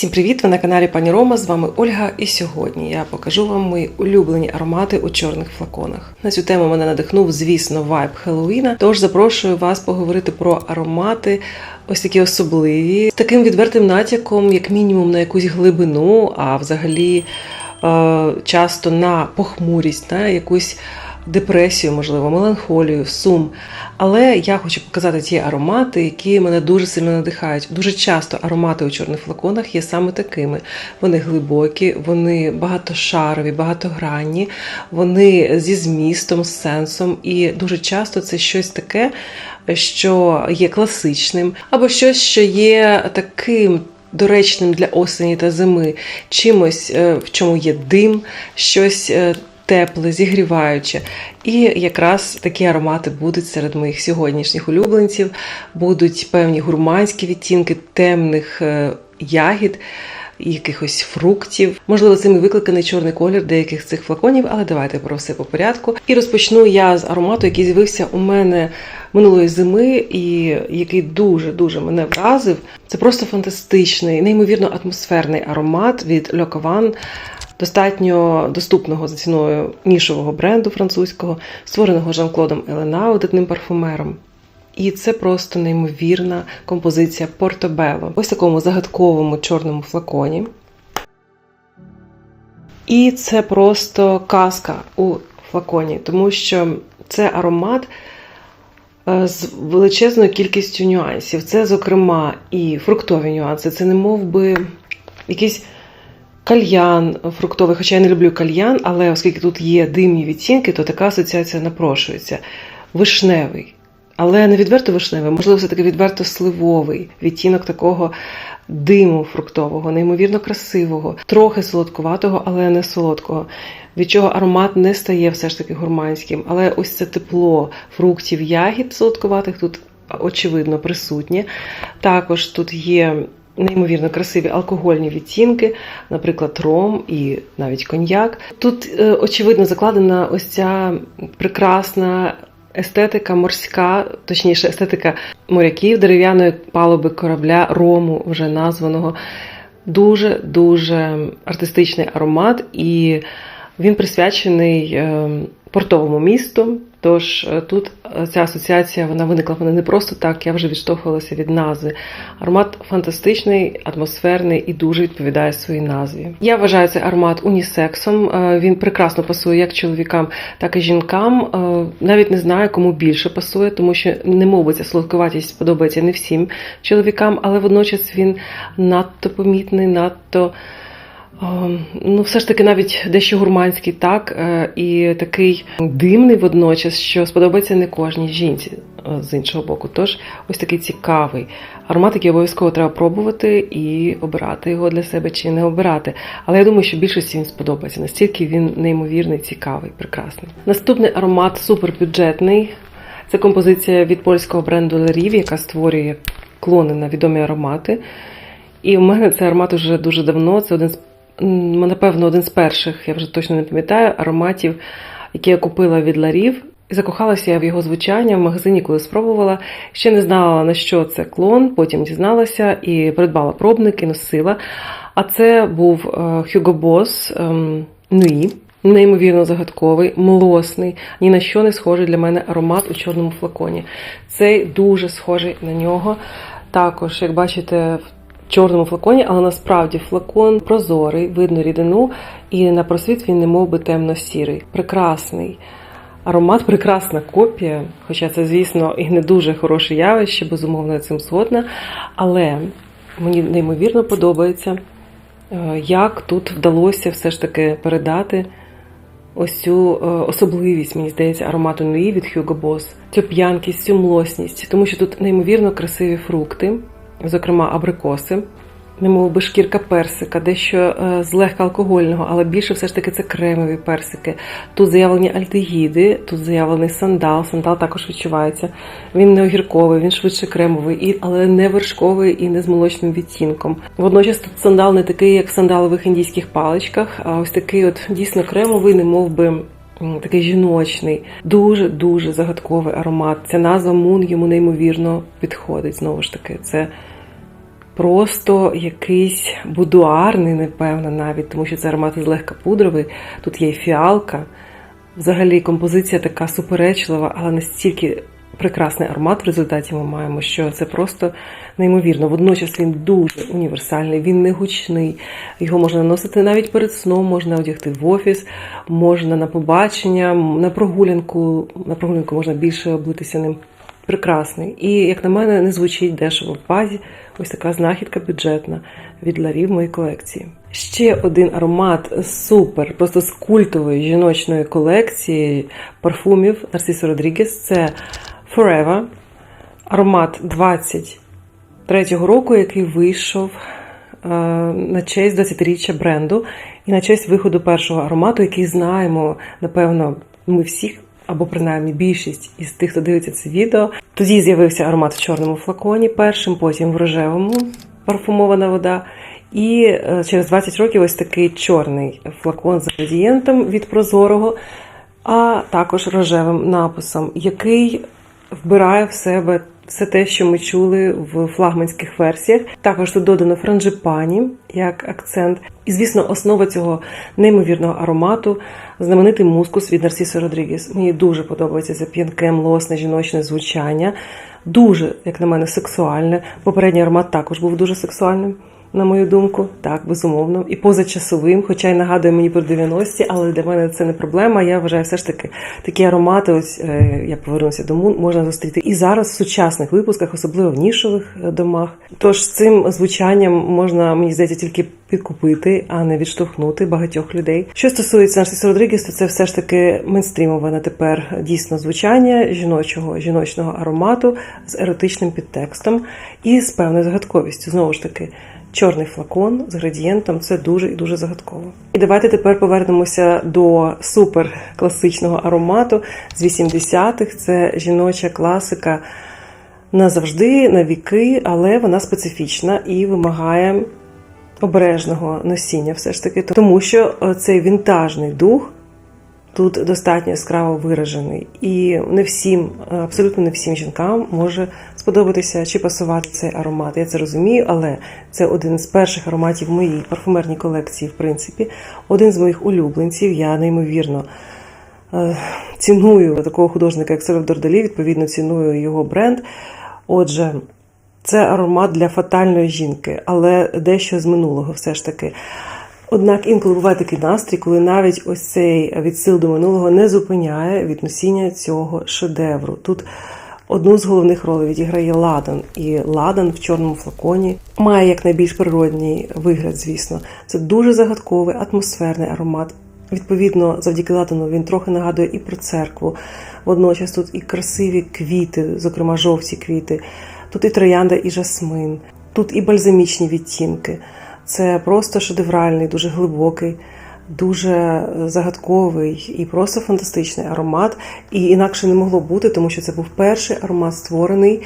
Всім привіт! Ви на каналі Пані Рома. З вами Ольга. І сьогодні я покажу вам мої улюблені аромати у чорних флаконах. На цю тему мене надихнув, звісно, вайб Хеллоуіна. Тож запрошую вас поговорити про аромати. Ось такі особливі, з таким відвертим натяком, як мінімум, на якусь глибину, а взагалі е, часто на похмурість, на якусь депресію, можливо, меланхолію, сум. Але я хочу показати ті аромати, які мене дуже сильно надихають. Дуже часто аромати у чорних флаконах є саме такими. Вони глибокі, вони багатошарові, багатогранні, вони зі змістом, з сенсом, і дуже часто це щось таке, що є класичним, або щось, що є таким. Доречним для осені та зими, чимось, е, в чому є дим, щось е, тепле, зігріваюче. І якраз такі аромати будуть серед моїх сьогоднішніх улюбленців. Будуть певні гурманські відтінки темних е, ягід. Якихось фруктів, можливо, цим і викликаний чорний колір деяких цих флаконів, але давайте про все по порядку. І розпочну я з аромату, який з'явився у мене минулої зими, і який дуже дуже мене вразив. Це просто фантастичний, неймовірно атмосферний аромат від Льокован достатньо доступного за ціною нішового бренду французького, створеного Жан-Клодом Еленау, видатним парфумером. І це просто неймовірна композиція Портобело. Ось такому загадковому чорному флаконі. І це просто казка у флаконі, тому що це аромат е, з величезною кількістю нюансів. Це, зокрема, і фруктові нюанси. Це не мов би якісь кальян фруктовий, хоча я не люблю кальян, але оскільки тут є димні відтінки, то така асоціація напрошується. Вишневий. Але не відверто вишневий, можливо, все-таки відверто сливовий відтінок такого диму фруктового, неймовірно красивого, трохи солодкуватого, але не солодкого, від чого аромат не стає все ж таки гурманським. Але ось це тепло фруктів, ягід солодкуватих тут очевидно присутнє. Також тут є неймовірно красиві алкогольні відтінки, наприклад, ром і навіть коньяк. Тут, е, очевидно, закладена ось ця прекрасна. Естетика морська, точніше, естетика моряків, дерев'яної палуби корабля, рому, вже названого. Дуже-дуже артистичний аромат, і він присвячений ем, портовому місту. Тож е, тут е, ця асоціація вона виникла в мене не просто так, я вже відштовхувалася від назви. Аромат фантастичний, атмосферний і дуже відповідає своїй назві. Я вважаю цей аромат унісексом. Е, він прекрасно пасує як чоловікам, так і жінкам. Навіть не знаю, кому більше пасує, тому що не мовиться солодковатість подобається не всім чоловікам, але водночас він надто помітний, надто. Ну, все ж таки, навіть дещо гурманський, так, е, і такий димний водночас, що сподобається не кожній жінці е, з іншого боку. Тож ось такий цікавий аромат, який обов'язково треба пробувати і обирати його для себе чи не обирати. Але я думаю, що більшості він сподобається, настільки він неймовірний, цікавий, прекрасний. Наступний аромат супербюджетний. Це композиція від польського бренду Лерів, яка створює клони на відомі аромати. І у мене цей аромат вже дуже давно. Це один з напевно, один з перших, я вже точно не пам'ятаю, ароматів, які я купила від ларів. Закохалася я в його звучання в магазині, коли спробувала. Ще не знала, на що це клон, потім дізналася і придбала пробник і носила. А це був е, Hugo Boss ем, Nui. Неймовірно загадковий, млосний, ні на що не схожий для мене аромат у чорному флаконі. Цей дуже схожий на нього. Також, як бачите, чорному флаконі, але насправді флакон прозорий, видно рідину, і на просвіт він не мов би темно-сірий. Прекрасний. Аромат прекрасна копія, хоча це, звісно, і не дуже хороше явище, безумовно, я цим згодна. Але мені неймовірно подобається, е, як тут вдалося все ж таки передати ось цю е, особливість, мені здається, аромату Нуї від Hugo Boss, цю п'янкість, цю млосність, тому що тут неймовірно красиві фрукти зокрема абрикоси, немов би шкірка персика, дещо е, злегка алкогольного, але більше все ж таки це кремові персики. Тут заявлені альдегіди, тут заявлений сандал. Сандал також відчувається. Він не огірковий, він швидше кремовий, але не вершковий і не з молочним відтінком. Водночас тут сандал не такий, як в сандалових індійських паличках, а ось такий от дійсно кремовий, не мов би. Такий жіночний, дуже-дуже загадковий аромат. Ця назва Мун йому неймовірно підходить. Знову ж таки, це просто якийсь будуарний, напевно, навіть, тому що це аромат злегка пудровий. Тут є і фіалка. Взагалі композиція така суперечлива, але настільки прекрасний аромат в результаті ми маємо, що це просто неймовірно. Водночас він дуже універсальний, він не гучний. Його можна наносити навіть перед сном, можна одягти в офіс, можна на побачення, на прогулянку. На прогулянку можна більше облитися ним. Прекрасний. І, як на мене, не звучить дешево в базі. Ось така знахідка бюджетна від ларів моєї колекції. Ще один аромат супер, просто з культової жіночної колекції парфумів Нарсісо Родрігес. Це Forever. Аромат 23-го року, який вийшов е, на честь 20-річчя бренду і на честь виходу першого аромату, який знаємо, напевно, ми всіх. Або принаймні більшість із тих, хто дивиться це відео. Тоді з'явився аромат в чорному флаконі, першим, потім в рожевому парфумована вода. І е, через 20 років ось такий чорний флакон з градієнтом від прозорого, а також рожевим написом, який вбирає в себе все те, що ми чули в флагманських версіях. Також тут додано франджипані як акцент. І, звісно, основа цього неймовірного аромату знаменитий мускус від Нарсісо Родрігес. Мені дуже подобається це п'янке, млосне, жіночне звучання. Дуже, як на мене, сексуальне. Попередній аромат також був дуже сексуальним. На мою думку, так, безумовно, і позачасовим, хоча й нагадує мені про 90-ті, але для мене це не проблема. Я вважаю, все ж таки такі аромати, ось е, я повернуся до Мун, можна зустріти і зараз в сучасних випусках, особливо в нішових е, домах. Тож цим звучанням можна, мені здається, тільки підкупити, а не відштовхнути багатьох людей. Що стосується Нарсіса Родрігес, то це все ж таки мейнстрімове на тепер дійсно звучання жіночого жіночного аромату з еротичним підтекстом і з певною загадковістю. Знову ж таки. Чорний флакон з градієнтом це дуже і дуже загадково. І давайте тепер повернемося до супер класичного аромату з 80-х. Це жіноча класика назавжди, на віки, але вона специфічна і вимагає обережного носіння, все ж таки, тому що цей вінтажний дух. Тут достатньо яскраво виражений, і не всім, абсолютно не всім жінкам може сподобатися чи пасувати цей аромат. Я це розумію, але це один з перших ароматів в моїй парфумерній колекції, в принципі, один з моїх улюбленців. Я неймовірно е, ціную такого художника, як Сальвадор Далі, відповідно ціную його бренд. Отже, це аромат для фатальної жінки, але дещо з минулого все ж таки. Однак інколи буває такий настрій, коли навіть ось цей відсил до минулого не зупиняє від носіння цього шедевру. Тут одну з головних ролей відіграє Ладан, і Ладан в чорному флаконі має як найбільш природній вигляд, звісно. Це дуже загадковий атмосферний аромат. Відповідно, завдяки Ладану він трохи нагадує і про церкву. Водночас тут і красиві квіти, зокрема жовті квіти, тут і троянда, і жасмин, тут і бальзамічні відтінки. Це просто шедевральний, дуже глибокий, дуже загадковий і просто фантастичний аромат. І інакше не могло бути, тому що це був перший аромат, створений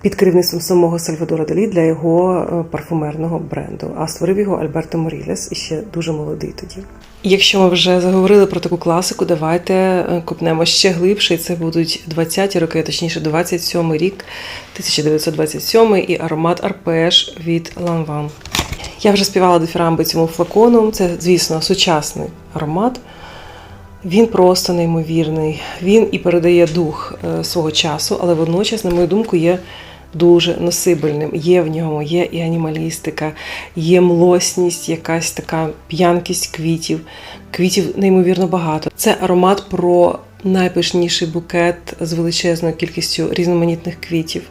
під керівництвом самого Сальвадора Далі для його парфумерного бренду. А створив його Альберто Морілес і ще дуже молодий тоді. Якщо ми вже заговорили про таку класику, давайте копнемо ще глибше. Це будуть 20-ті роки, точніше, 27-й рік, 1927 і аромат Арпеш від Ланван. Я вже співала дифірамби цьому флакону. Це, звісно, сучасний аромат. Він просто неймовірний. Він і передає дух свого часу, але водночас, на мою думку, є дуже носибельним. Є в ньому, є і анімалістика, є млосність, якась така п'янкість квітів. Квітів неймовірно багато. Це аромат про найпишніший букет з величезною кількістю різноманітних квітів.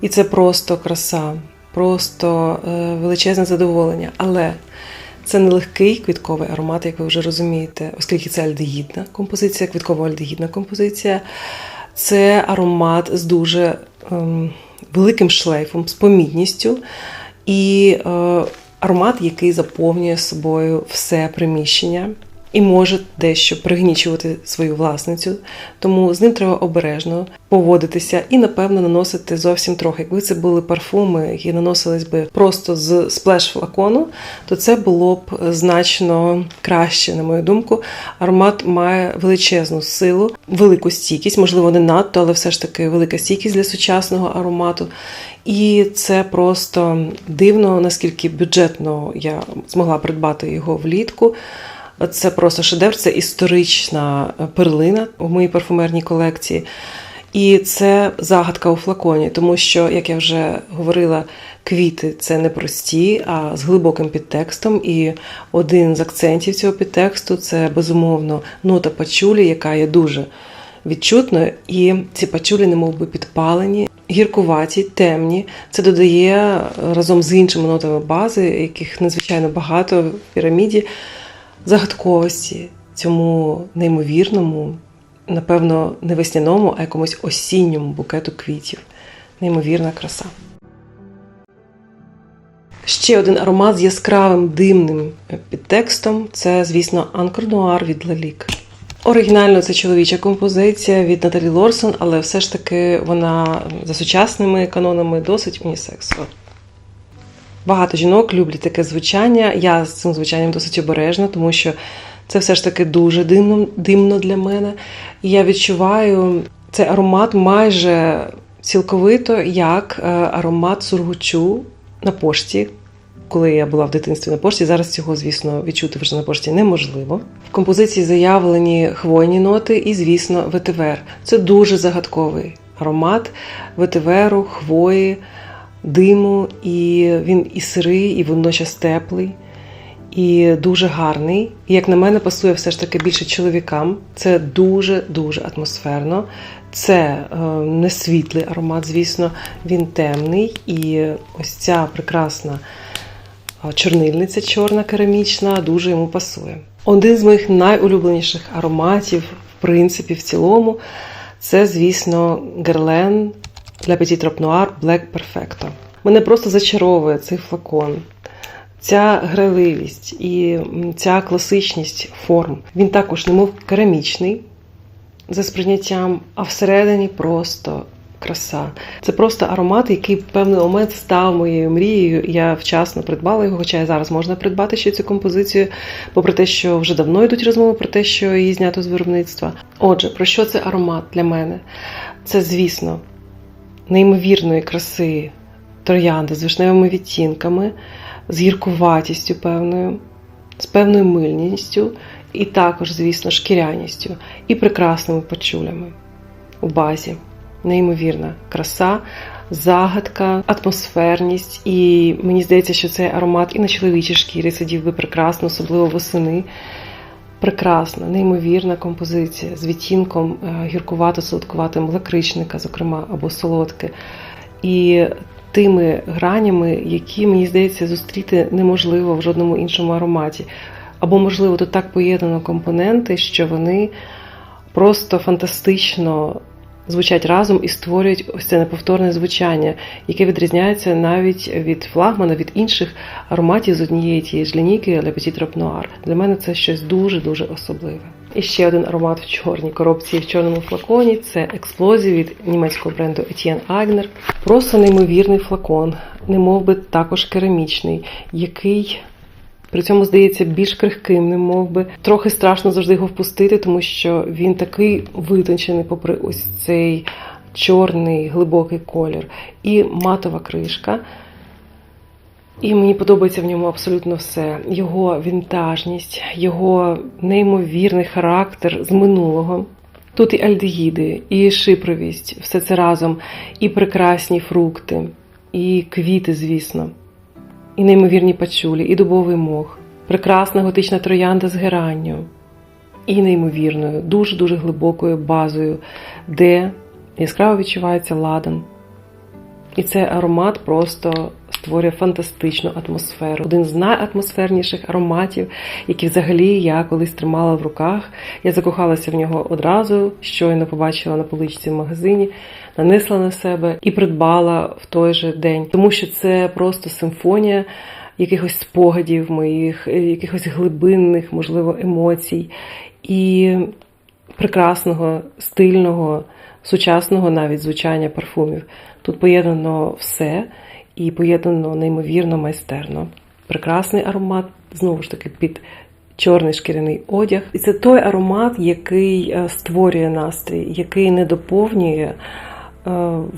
І це просто краса просто е, величезне задоволення. Але це не легкий квітковий аромат, як ви вже розумієте, оскільки це альдегідна композиція, квітково-альдегідна композиція. Це аромат з дуже ем, великим шлейфом, з помітністю. І е, аромат, який заповнює собою все приміщення. І може дещо пригнічувати свою власницю. Тому з ним треба обережно поводитися і, напевно, наносити зовсім трохи. Якби це були парфуми, які наносились би просто з сплеш флакону, то це було б значно краще, на мою думку. Аромат має величезну силу, велику стійкість, можливо, не надто, але все ж таки велика стійкість для сучасного аромату. І це просто дивно, наскільки бюджетно я змогла придбати його влітку. Це просто шедевр, це історична перлина у моїй парфумерній колекції. І це загадка у флаконі, тому що, як я вже говорила, квіти це не прості, а з глибоким підтекстом. І один з акцентів цього підтексту це безумовно нота пачулі, яка є дуже відчутною. І ці пачулі, немов би підпалені, гіркуваті, темні. Це додає разом з іншими нотами бази, яких надзвичайно багато в піраміді загадковості цьому неймовірному, напевно, не весняному, а якомусь осінньому букету квітів. Неймовірна краса. Ще один аромат з яскравим димним підтекстом це, звісно, Анкор Нуар від Лалік. Оригінально це чоловіча композиція від Наталі Лорсон, але все ж таки вона за сучасними канонами досить унісексова. Багато жінок люблять таке звучання. Я з цим звучанням досить обережна, тому що це все ж таки дуже димно, димно для мене. І я відчуваю цей аромат майже цілковито як е, аромат сургучу на пошті. Коли я була в дитинстві на пошті, зараз цього, звісно, відчути вже на пошті неможливо. В композиції заявлені хвойні ноти і, звісно, ветивер. Це дуже загадковий аромат ветиверу, хвої диму, і він і сирий, і водночас теплий, і дуже гарний. І, як на мене, пасує все ж таки більше чоловікам. Це дуже-дуже атмосферно. Це е, не світлий аромат, звісно, він темний. І ось ця прекрасна е, чорнильниця, чорна керамічна, дуже йому пасує. Один з моїх найулюбленіших ароматів, в принципі, в цілому, це, звісно, Герлен для Petit Trop Noir Black Perfecto. Мене просто зачаровує цей флакон. Ця граливість і ця класичність форм. Він також, немов керамічний за сприйняттям, а всередині просто краса. Це просто аромат, який в певний момент став моєю мрією. Я вчасно придбала його, хоча і зараз можна придбати ще цю композицію, попри те, що вже давно йдуть розмови про те, що її знято з виробництва. Отже, про що це аромат для мене? Це, звісно, неймовірної краси троянди з вишневими відтінками, з гіркуватістю певною, з певною мильністю, і також, звісно, шкіряністю і прекрасними почулями у базі. Неймовірна краса, загадка, атмосферність. І мені здається, що цей аромат і на чоловічій шкірі сидів би прекрасно, особливо восени. Прекрасна, неймовірна композиція з відтінком е, гіркувато-солодкуватим лакричника, зокрема, або солодке. І тими гранями, які, мені здається, зустріти неможливо в жодному іншому ароматі. Або, можливо, тут так поєднано компоненти, що вони просто фантастично звучать разом і створюють ось це неповторне звучання, яке відрізняється навіть від флагмана, від інших ароматів з однієї тієї ж лінійки Le Petit. Для мене це щось дуже-дуже особливе. І ще один аромат в чорній коробці в чорному флаконі це експлозія від німецького бренду Etienne Agner. Просто неймовірний флакон, немов би також керамічний, який при цьому здається більш крихким, не мов би. Трохи страшно завжди його впустити, тому що він такий витончений, попри ось цей чорний глибокий колір. І матова кришка. І мені подобається в ньому абсолютно все. Його вінтажність, його неймовірний характер з минулого. Тут і альдегіди, і шипровість, все це разом, і прекрасні фрукти, і квіти, звісно, і неймовірні пачулі, і дубовий мох, прекрасна готична троянда з геранню, і неймовірною, дуже-дуже глибокою базою, де яскраво відчувається ладан. І це аромат просто створює фантастичну атмосферу. Один з найатмосферніших ароматів, які взагалі я колись тримала в руках. Я закохалася в нього одразу, щойно побачила на поличці в магазині, нанесла на себе і придбала в той же день, тому що це просто симфонія. якихось спогадів, моїх е, якихось глибинних, можливо, емоцій і прекрасного, стильного, сучасного навіть звучання парфумів. Тут поєднано все і поєднано неймовірно майстерно. Прекрасний аромат, знову ж таки, під чорний шкіряний одяг. І це той аромат, який е, створює настрій, який не доповнює е,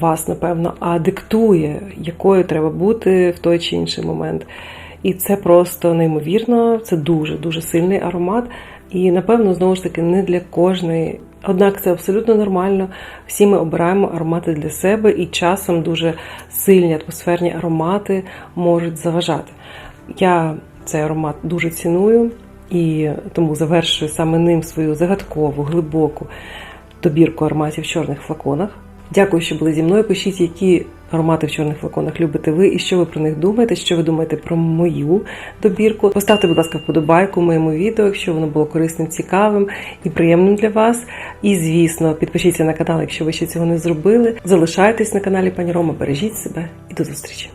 вас, напевно, а диктує, якою треба бути в той чи інший момент. І це просто неймовірно, це дуже дуже сильний аромат. І напевно, знову ж таки, не для кожної. Однак це абсолютно нормально. Всі ми обираємо аромати для себе, і часом дуже сильні атмосферні аромати можуть заважати. Я цей аромат дуже ціную і тому завершую саме ним свою загадкову, глибоку добірку ароматів в чорних флаконах. Дякую, що були зі мною. Пишіть, які аромати в чорних флаконах любите ви і що ви про них думаєте, що ви думаєте про мою добірку. Поставте, будь ласка, вподобайку моєму відео, якщо воно було корисним, цікавим і приємним для вас. І, звісно, підпишіться на канал, якщо ви ще цього не зробили. Залишайтесь на каналі Пані Рома, бережіть себе і до зустрічі!